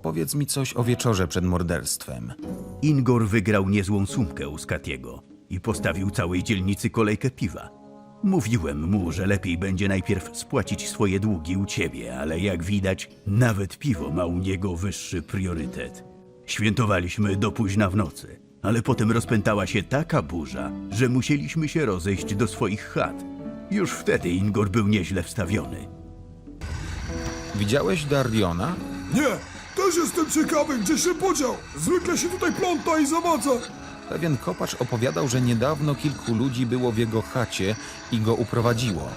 opowiedz mi coś o wieczorze przed morderstwem. Ingor wygrał niezłą sumkę u Skatiego i postawił całej dzielnicy kolejkę piwa. Mówiłem mu, że lepiej będzie najpierw spłacić swoje długi u ciebie, ale jak widać, nawet piwo ma u niego wyższy priorytet. Świętowaliśmy do późna w nocy, ale potem rozpętała się taka burza, że musieliśmy się rozejść do swoich chat. Już wtedy Ingor był nieźle wstawiony. Widziałeś Dariona? Nie, też jestem ciekawy, gdzie się podział. Zwykle się tutaj pląta i zawadza. Pewien kopacz opowiadał, że niedawno kilku ludzi było w jego chacie i go uprowadziło.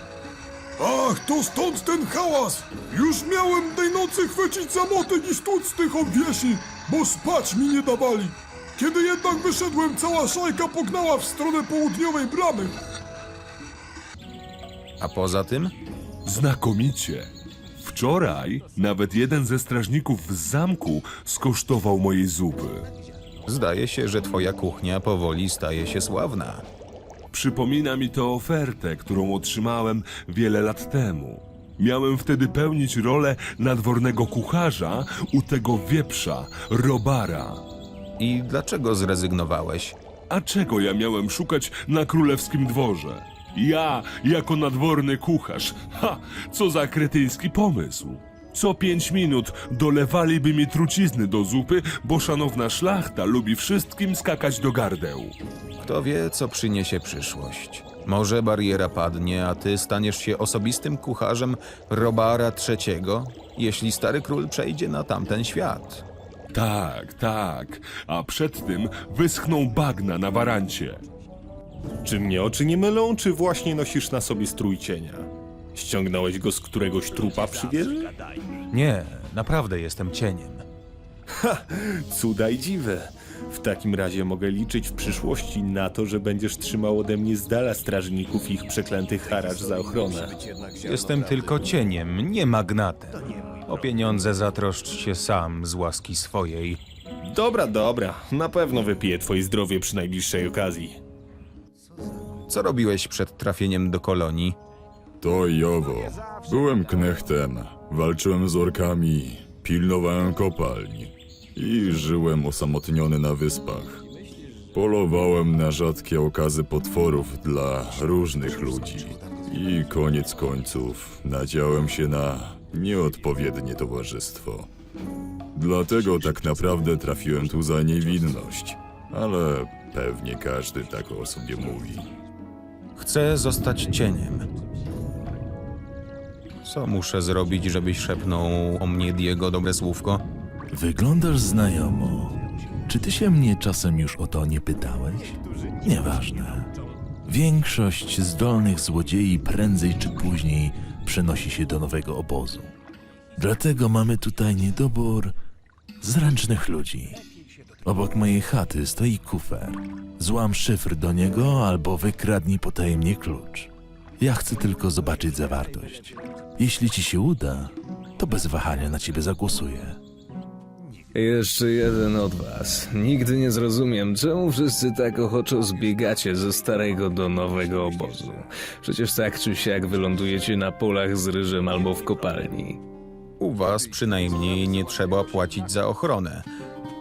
Ach, to stąd ten hałas! Już miałem tej nocy chwycić za motyk i stłuc tych obwiesi, bo spać mi nie dawali. Kiedy jednak wyszedłem, cała szajka pognała w stronę południowej bramy. A poza tym? Znakomicie. Wczoraj nawet jeden ze strażników z zamku skosztował mojej zupy. Zdaje się, że twoja kuchnia powoli staje się sławna. Przypomina mi to ofertę, którą otrzymałem wiele lat temu. Miałem wtedy pełnić rolę nadwornego kucharza u tego wieprza, Robara. I dlaczego zrezygnowałeś? A czego ja miałem szukać na królewskim dworze? Ja, jako nadworny kucharz. Ha, co za kretyński pomysł. Co pięć minut dolewaliby mi trucizny do zupy, bo szanowna szlachta lubi wszystkim skakać do gardeł. Kto wie, co przyniesie przyszłość. Może bariera padnie, a ty staniesz się osobistym kucharzem Robara III, jeśli stary król przejdzie na tamten świat. Tak, tak. A przed tym wyschną bagna na warancie. Czy mnie oczy nie mylą, czy właśnie nosisz na sobie strój cienia? Ściągnąłeś go z któregoś trupa przy wieży? Nie, naprawdę jestem cieniem. Cuda i dziwy. W takim razie mogę liczyć w przyszłości na to, że będziesz trzymał ode mnie z dala strażników i ich przeklęty haracz za ochronę. Jestem tylko cieniem, nie magnatem. O pieniądze zatroszcz się sam z łaski swojej. Dobra, dobra. Na pewno wypiję twoje zdrowie przy najbliższej okazji. Co robiłeś przed trafieniem do kolonii? To i owo. Byłem knechtem, walczyłem z orkami, pilnowałem kopalń i żyłem osamotniony na wyspach. Polowałem na rzadkie okazy potworów dla różnych ludzi i koniec końców nadziałem się na nieodpowiednie towarzystwo. Dlatego tak naprawdę trafiłem tu za niewinność, ale pewnie każdy tak o sobie mówi. Chcę zostać cieniem. Co muszę zrobić, żebyś szepnął o mnie Diego dobre słówko? Wyglądasz znajomo. Czy ty się mnie czasem już o to nie pytałeś? Nieważne. Większość zdolnych złodziei prędzej czy później przenosi się do nowego obozu. Dlatego mamy tutaj niedobór zręcznych ludzi. Obok mojej chaty stoi kufer. Złam szyfr do niego albo wykradnij potajemnie klucz. Ja chcę tylko zobaczyć zawartość. Jeśli ci się uda, to bez wahania na ciebie zagłosuję. Jeszcze jeden od was. Nigdy nie zrozumiem, czemu wszyscy tak ochoczo zbiegacie ze starego do nowego obozu. Przecież tak czy siak wylądujecie na polach z ryżem albo w kopalni. U was przynajmniej nie trzeba płacić za ochronę.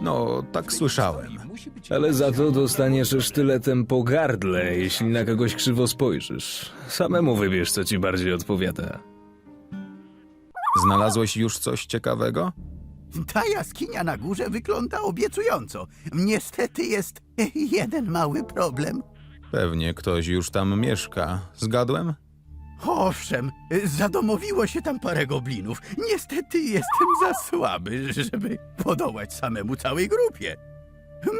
No, tak słyszałem. Ale za to dostaniesz sztyletem po gardle, jeśli na kogoś krzywo spojrzysz. Samemu wybierz, co ci bardziej odpowiada. Znalazłeś już coś ciekawego? Ta jaskinia na górze wygląda obiecująco. Niestety jest jeden mały problem. Pewnie ktoś już tam mieszka. Zgadłem? Owszem, zadomowiło się tam parę goblinów. Niestety jestem za słaby, żeby podołać samemu całej grupie.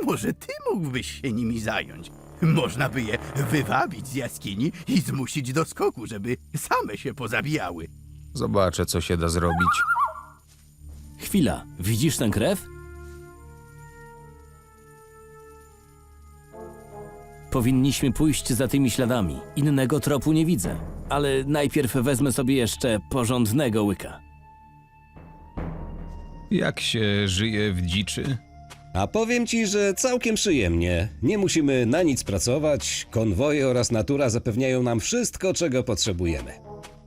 Może ty mógłbyś się nimi zająć? Można by je wywabić z jaskini i zmusić do skoku, żeby same się pozabijały. Zobaczę, co się da zrobić. Chwila, widzisz tę krew? Powinniśmy pójść za tymi śladami. Innego tropu nie widzę. Ale najpierw wezmę sobie jeszcze porządnego łyka. Jak się żyje w dziczy? A powiem ci, że całkiem przyjemnie. Nie musimy na nic pracować, konwoje oraz natura zapewniają nam wszystko, czego potrzebujemy.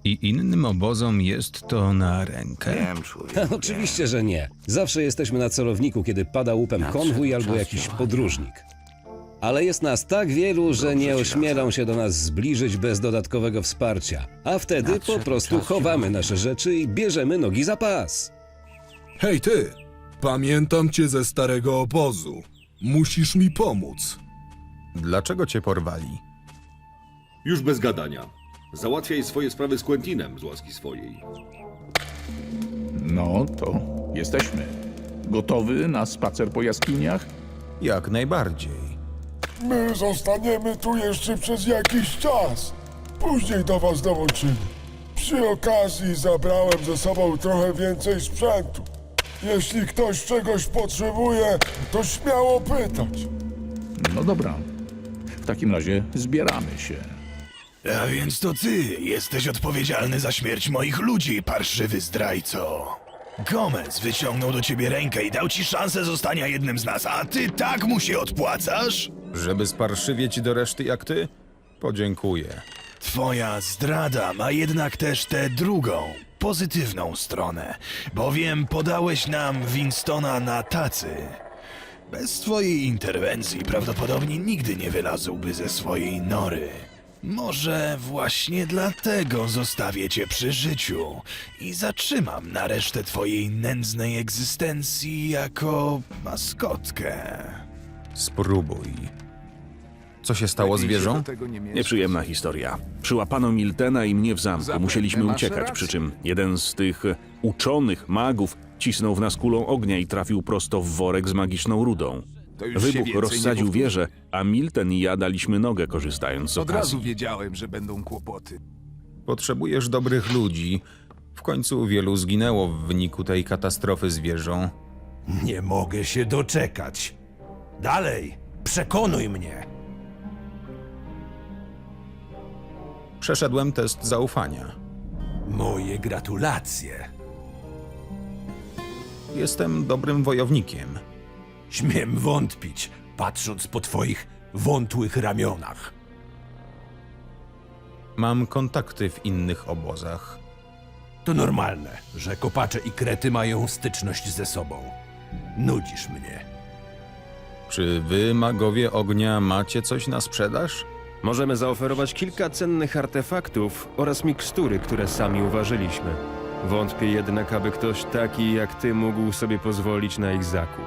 I innym obozom jest to na rękę? Oczywiście, że nie. Zawsze jesteśmy na celowniku, kiedy pada łupem konwój albo jakiś podróżnik. Ale jest nas tak wielu, że nie ośmielą się do nas zbliżyć bez dodatkowego wsparcia. A wtedy po prostu chowamy nasze rzeczy i bierzemy nogi za pas. Hej ty! Pamiętam cię ze starego obozu. Musisz mi pomóc. Dlaczego cię porwali? Już bez gadania. Załatwiaj swoje sprawy z Quentinem z łaski swojej. No to jesteśmy. Gotowy na spacer po jaskiniach? Jak najbardziej. My zostaniemy tu jeszcze przez jakiś czas. Później do was dołączymy. Przy okazji zabrałem ze sobą trochę więcej sprzętu. Jeśli ktoś czegoś potrzebuje, to śmiało pytać. No dobra. W takim razie zbieramy się. A więc to ty jesteś odpowiedzialny za śmierć moich ludzi, parszywy zdrajco. Gomez wyciągnął do ciebie rękę i dał ci szansę zostania jednym z nas, a ty tak mu się odpłacasz? Żeby sparszywieć do reszty jak ty? Podziękuję. Twoja zdrada ma jednak też tę drugą, pozytywną stronę, bowiem podałeś nam Winstona na tacy. Bez twojej interwencji prawdopodobnie nigdy nie wylazłby ze swojej nory. Może właśnie dlatego zostawię cię przy życiu i zatrzymam na resztę twojej nędznej egzystencji jako maskotkę. Spróbuj. Co się stało z wieżą? Nieprzyjemna historia. Przyłapano Miltena i mnie w zamku. Musieliśmy uciekać, przy czym jeden z tych uczonych magów cisnął w nas kulą ognia i trafił prosto w worek z magiczną rudą. Wybuch rozsadził wieżę, a Milten i ja daliśmy nogę korzystając z okazji. wiedziałem, że będą kłopoty. Potrzebujesz dobrych ludzi. W końcu wielu zginęło w wyniku tej katastrofy z wieżą. Nie mogę się doczekać. Dalej, przekonuj mnie. Przeszedłem test zaufania. Moje gratulacje. Jestem dobrym wojownikiem. Śmiem wątpić, patrząc po twoich wątłych ramionach. Mam kontakty w innych obozach. To normalne, że kopacze i krety mają styczność ze sobą. Nudzisz mnie. Czy wy, magowie ognia, macie coś na sprzedaż? Możemy zaoferować kilka cennych artefaktów oraz mikstury, które sami uważyliśmy. Wątpię jednak, aby ktoś taki jak ty mógł sobie pozwolić na ich zakup.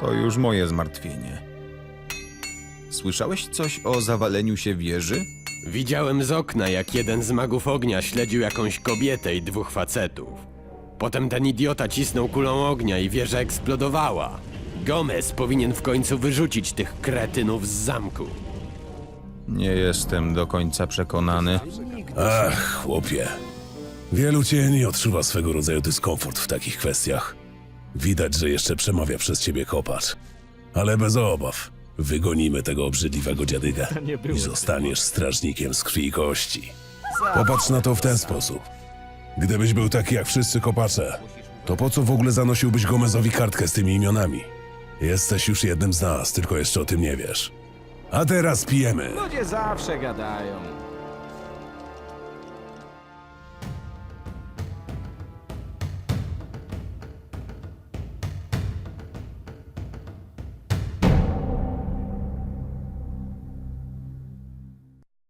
To już moje zmartwienie. Słyszałeś coś o zawaleniu się wieży? Widziałem z okna, jak jeden z magów ognia śledził jakąś kobietę i dwóch facetów. Potem ten idiota cisnął kulą ognia i wieża eksplodowała. Gomez powinien w końcu wyrzucić tych kretynów z zamku. Nie jestem do końca przekonany. Ach, chłopie. Wielu cieni odczuwa swego rodzaju dyskomfort w takich kwestiach. Widać, że jeszcze przemawia przez ciebie kopacz. Ale bez obaw. Wygonimy tego obrzydliwego dziadyga i zostaniesz strażnikiem z krwi i kości. Popatrz na to w ten sposób. Gdybyś był taki jak wszyscy kopacze, to po co w ogóle zanosiłbyś Gomezowi kartkę z tymi imionami? Jesteś już jednym z nas, tylko jeszcze o tym nie wiesz. A teraz pijemy. Ludzie zawsze gadają.